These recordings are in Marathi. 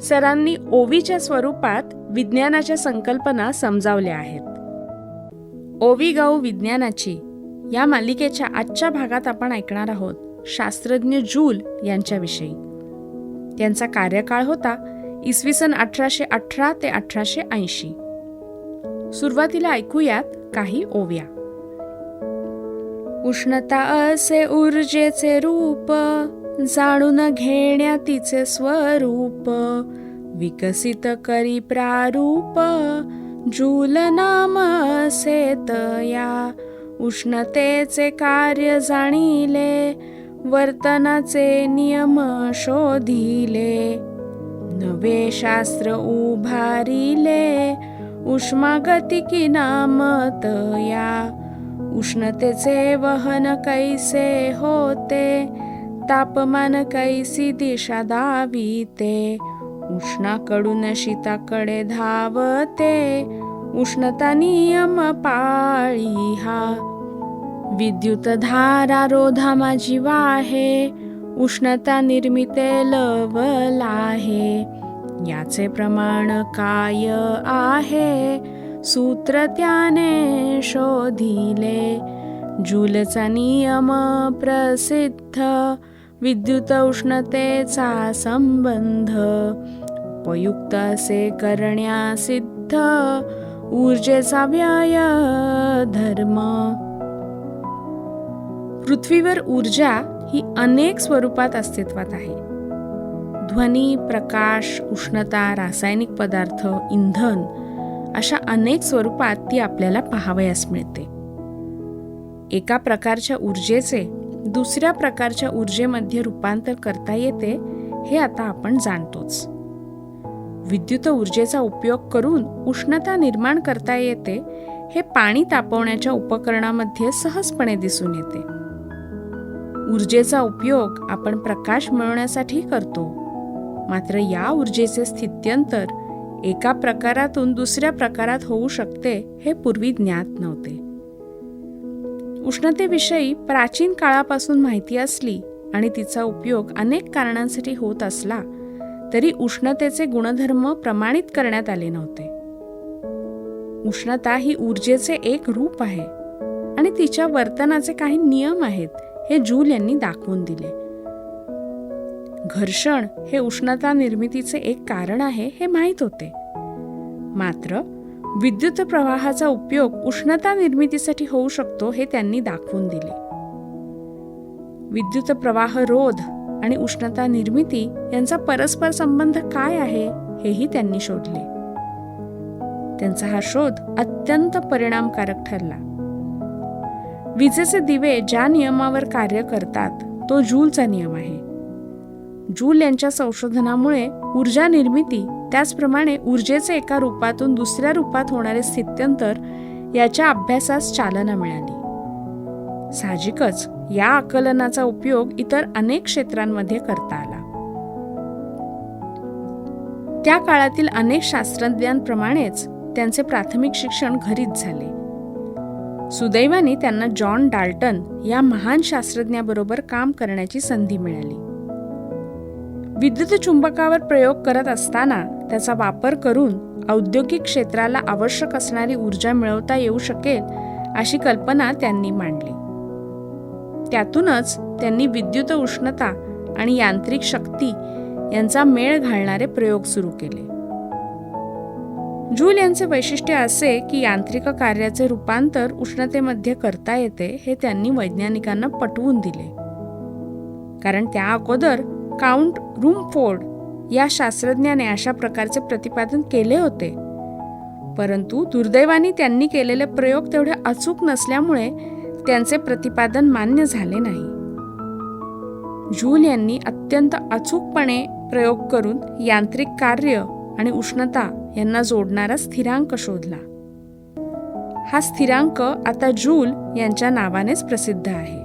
सरांनी ओवीच्या स्वरूपात विज्ञानाच्या संकल्पना समजावल्या आहेत. ओवी गाऊ विज्ञानाची या मालिकेच्या आजच्या भागात आपण ऐकणार आहोत शास्त्रज्ञ जूल यांच्याविषयी. त्यांचा कार्यकाळ होता इसवी सन अठराशे अठरा ते अठराशे ऐंशी. सुरुवातीला ऐकूयात काही ओव्या. उष्णता असे ऊर्जेचे रूप जाणून घेण्या तिचे स्वरूप. विकसित करी प्रारूप. जूल नाम या. उष्णतेचे कार्य जाणिले. वर्तनाचे नियम शोधिले. नवे शास्त्र उभारिले. उष्मागतिकी नामत या. उष्णतेचे वहन कैसे होते? तापमान कैसी दिशा दाविते? उष्णाकडून शीताकडे धावते. उष्णता नियम पाळी हा. विद्युत धारा रोधा माझी वाहे. उष्णता निर्मिते लवला आहे याचे प्रमाण काय आहे? सूत्र त्याने शोधिले. जूलचा नियम प्रसिद्ध. विद्युत उष्णतेचा संबंध. उपयुक्त असे करण्या सिद्ध ऊर्जेचा व्याय धर्म पृथ्वीवर ऊर्जा ही अनेक स्वरूपात अस्तित्वात आहे. ध्वनी प्रकाश उष्णता रासायनिक पदार्थ इंधन अशा अनेक स्वरूपात ती आपल्याला पाहावयास मिळते. एका प्रकारच्या ऊर्जेचे दुसऱ्या प्रकारच्या ऊर्जेमध्ये रूपांतर करता येते हे आता आपण जाणतोच. विद्युत ऊर्जेचा उपयोग करून उष्णता निर्माण करता येते हे पाणी तापवण्याच्या उपकरणामध्ये सहजपणे दिसून येते. ऊर्जेचा उपयोग आपण प्रकाश मिळवण्यासाठी करतो. मात्र या ऊर्जेचे स्थित्यंतर एका प्रकारातून दुसऱ्या प्रकारात होऊ शकते हे पूर्वी ज्ञात नव्हते. उष्णतेविषयी प्राचीन काळापासून माहिती असली आणि तिचा उपयोग अनेक कारणांसाठी होत असला तरी उष्णतेचे गुणधर्म प्रमाणित करण्यात आले नव्हते. उष्णता ही ऊर्जेचे एक रूप आहे आणि तिच्या वर्तनाचे काही नियम आहेत हे जूल यांनी दाखवून दिले. घर्षण हे उष्णता निर्मितीचे एक कारण आहे हे माहीत होते. मात्र विद्युत प्रवाहाचा उपयोग उष्णता निर्मितीसाठी होऊ शकतो हे त्यांनी दाखवून दिले. विद्युत प्रवाह रोध आणि उष्णता निर्मिती यांचा परस्पर संबंध काय आहे हेही त्यांनी शोधले. त्यांचा हा शोध अत्यंत परिणामकारक ठरला. विजेचे दिवे ज्या नियमावर कार्य करतात तो जूलचा नियम आहे. जूल यांच्या संशोधनामुळे ऊर्जा निर्मिती त्याचप्रमाणे ऊर्जेचे एका रूपातून दुसऱ्या रूपात होणारे स्थित्यंतर याच्या अभ्यासास चालना मिळाली. साहजिकच या आकलनाचा उपयोग इतर अनेक क्षेत्रांमध्ये करता आला. त्या काळातील अनेक शास्त्रज्ञांप्रमाणेच त्यांचे प्राथमिक शिक्षण घरीच झाले. सुदैवाने त्यांना जॉन डाल्टन या महान शास्त्रज्ञाबरोबर काम करण्याची संधी मिळाली. विद्युत चुंबकावर प्रयोग करत असताना त्याचा वापर करून औद्योगिक क्षेत्राला आवश्यक असणारी ऊर्जा मिळवता येऊ शकेल अशी कल्पना त्यांनी मांडली. त्यातूनच त्यांनी विद्युत उष्णता आणि यांत्रिक शक्ती यांचा मेळ घालणारे प्रयोग सुरू केले. जूल यांचे वैशिष्ट्य असे की यांत्रिक कार्याचे रूपांतर उष्णतेमध्ये करता येते हे त्यांनी वैज्ञानिकांना पटवून दिले. कारण त्या अगोदर काउंट रूमफोर्ड या शास्त्रज्ञाने अशा प्रकारचे प्रतिपादन केले होते. परंतु दुर्दैवाने त्यांनी केलेले प्रयोग तेवढे अचूक नसल्यामुळे त्यांचे प्रतिपादन मान्य झाले नाही. झूल यांनी अत्यंत अचूकपणे प्रयोग करून यांत्रिक कार्य आणि उष्णता यांना जोडणारा स्थिरांक शोधला. हा स्थिरांक आता जूल यांच्या नावानेच प्रसिद्ध आहे.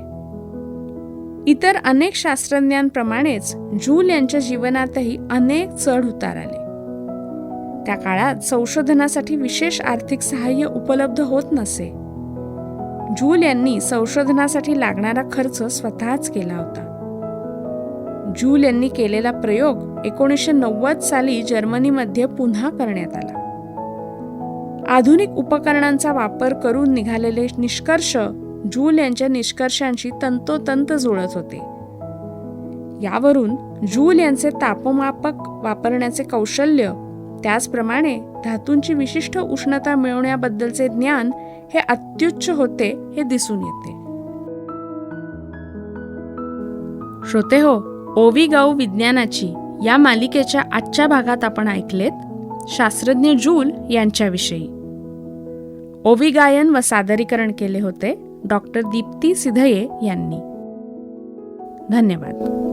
इतर अनेक शास्त्रज्ञांप्रमाणेच जूल यांच्या जीवनातही अनेक चढ उतार आले. त्या काळात संशोधनासाठी विशेष आर्थिक सहाय्य उपलब्ध होत नसे. जूल यांनी संशोधनासाठी लागणारा खर्च स्वतःच केला होता. जूल यांनी केलेला प्रयोग एकोणीसशे नव्वद साली जर्मनीमध्ये पुन्हा करण्यात आला. आधुनिक उपकरणांचा वापर करून निघालेले निष्कर्ष जूल यांच्या निष्कर्षांशी तंतोतंत जुळत होते. यावरून जूल यांचे तापमापक वापरण्याचे कौशल्य त्याचप्रमाणे धातूंची विशिष्ट उष्णता मिळवण्याबद्दलचे ज्ञान हे अत्युच्च होते हे दिसून येते. श्रोते हो ओवी गाऊ विज्ञानाची या मालिकेच्या आजच्या भागात आपण ऐकलेत शास्त्रज्ञ जूल यांच्याविषयी. ओवी गायन व सादरीकरण केले होते डॉक्टर दीप्ती सिधये यांनी. धन्यवाद.